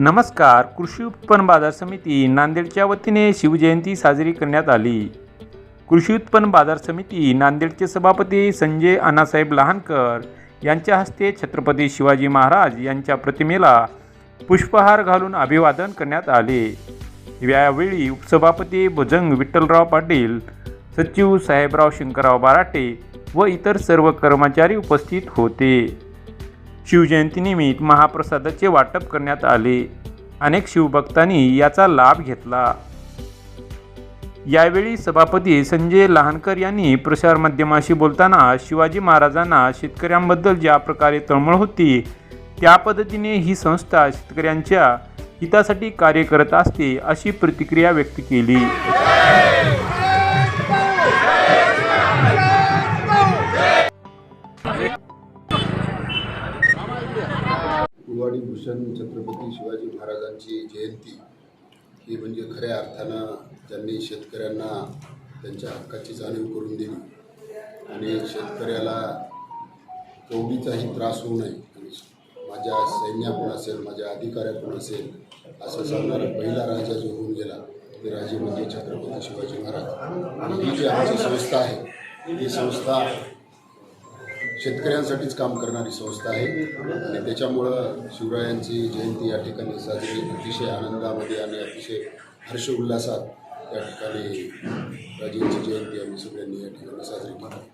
नमस्कार कृषी उत्पन्न बाजार समिती नांदेडच्या वतीने शिवजयंती साजरी करण्यात आली. कृषी उत्पन्न बाजार समिती नांदेडचे सभापती संजय अण्णासाहेब लहानकर यांच्या हस्ते छत्रपती शिवाजी महाराज यांच्या प्रतिमेला पुष्पहार घालून अभिवादन करण्यात आले. यावेळी उपसभापती भुजंग विठ्ठलराव पाटील सचिव साहेबराव शंकरराव बाराटे व इतर सर्व कर्मचारी उपस्थित होते. शिवजयंतीनिमित्त महाप्रसादाचे वाटप करण्यात आले. अनेक शिवभक्तांनी याचा लाभ घेतला. यावेळी सभापती संजय लहानकर यांनी प्रसारमाध्यमाशी बोलताना शिवाजी महाराजांना शेतकऱ्यांबद्दल ज्या प्रकारे तळमळ होती त्या पद्धतीने ही संस्था शेतकऱ्यांच्या हितासाठी कार्य करत असते अशी प्रतिक्रिया व्यक्त केली. कुलवाडी भूषण छत्रपती शिवाजी महाराजांची जयंती ही म्हणजे खऱ्या अर्थानं त्यांनी शेतकऱ्यांना त्यांच्या हक्काची जाणीव करून दिली. आणि शेतकऱ्याला कवडीचाही त्रास होऊ नये. आणि माझ्या सैन्याकडून असेल माझ्या अधिकाऱ्याकडून असेल असं सांगणारा पहिला राजा जो होऊन गेला ते राजे म्हणजे छत्रपती शिवाजी महाराज. आणि ही जी आमची संस्था आहे ही संस्था शेतकऱ्यांसाठीच काम करणारी संस्था आहे. आणि त्याच्यामुळं शिवरायांची जयंती या ठिकाणी साजरी अतिशय आनंदामध्ये आणि अतिशय हर्ष उल्हासात या ठिकाणी राजेंची जयंती आम्ही सगळ्यांनी या ठिकाणी साजरी केली.